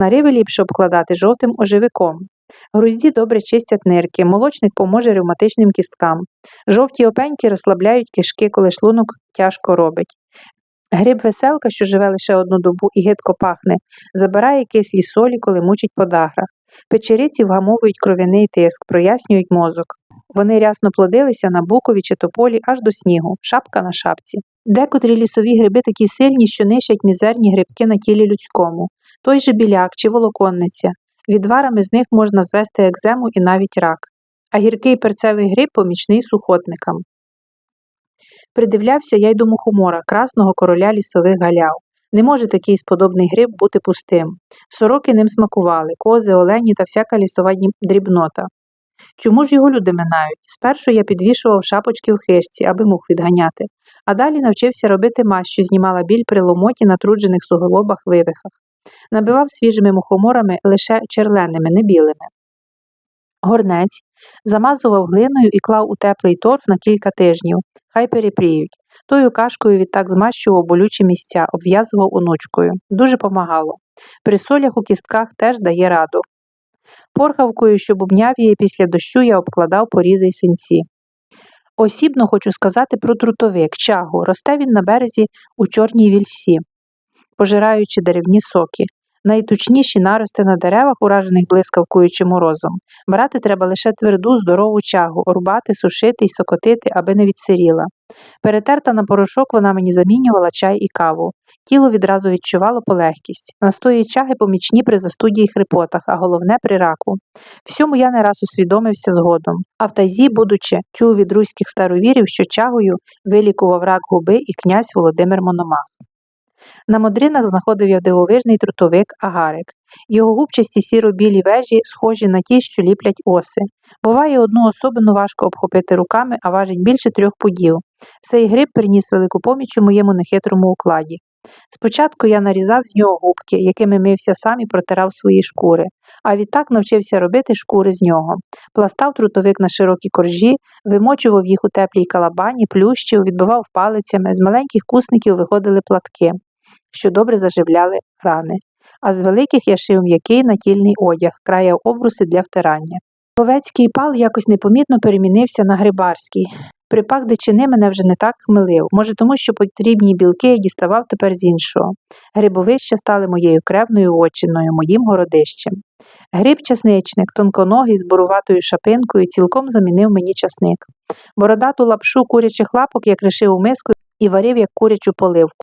Нариви ліпше обкладати жовтим оживиком. Грузді добре чистять нирки, молочник поможе ревматичним кісткам. Жовті опеньки розслабляють кишки, коли шлунок тяжко робить. Гриб веселка, що живе лише одну добу і гидко пахне, забирає кислі солі, коли мучить подагра. Печериці вгамовують кров'яний тиск, прояснюють мозок. Вони рясно плодилися на букові чи тополі аж до снігу, шапка на шапці. Декотрі лісові гриби такі сильні, що нищать мізерні грибки на тілі людському, той же біляк чи волоконниця. Відварами з них можна звести екзему і навіть рак. А гіркий перцевий гриб помічний сухотникам. Придивлявся я й до мухомора, красного короля лісових галяв. Не може такий сподобний гриб бути пустим. Сороки ним смакували, кози, олені та всяка лісова дрібнота. Чому ж його люди минають? Спершу я підвішував шапочки в хижці, аби мух відганяти, а далі навчився робити мазь, що знімала біль при ломоті натруджених суголобах вивихах. Набивав свіжими мухоморами лише черленими, не білими. Горнець замазував глиною і клав у теплий торф на кілька тижнів, хай перепріють. Тою кашкою відтак змащував болючі місця, обв'язував онучкою. Дуже помагало. При солях у кістках теж дає раду. Порхавкою, що бубняв її після дощу, я обкладав порізи й синці. Осібно хочу сказати про трутовик, чагу. Росте він на березі у чорній вільсі, пожираючи деревні соки. Найтучніші нарости на деревах, уражених блискавкою чи морозом. Брати треба лише тверду, здорову чагу, рубати, сушити й сокотити, аби не відсиріла. Перетерта на порошок вона мені замінювала чай і каву. Тіло відразу відчувало полегкість. Настої чаги помічні при застуді й хрипотах, а головне при раку. Всьому я не раз усвідомився згодом. А в тайзі, будучи, чув від руських старовірів, що чагою вилікував рак губи і князь Володимир Мономах. На модринах знаходив я дивовижний трутовик агарик. Його губчасті сіро-білі вежі схожі на ті, що ліплять оси. Буває, одну особину важко обхопити руками, а важить більше трьох пудів. Цей гриб приніс велику поміч у моєму нехитрому укладі. Спочатку я нарізав з нього губки, якими мився сам і протирав свої шкури, а відтак навчився робити шкури з нього. Пластав трутовик на широкі коржі, вимочував їх у теплій калабані, плющив, відбивав палицями, з маленьких кусників виходили платки, що добре заживляли рани. А з великих я шив м'який натільний одяг, краяв обруси для втирання. Овецький пал якось непомітно перемінився на грибарський. Припак дичини мене вже не так хмелив, може тому, що потрібні білки я діставав тепер з іншого. Грибовища стали моєю кревною очиною, моїм городищем. Гриб часничник, тонконогий з буруватою шапинкою, цілком замінив мені часник. Бородату лапшу курячих лапок я кришив у миску і варив як курячу поливку.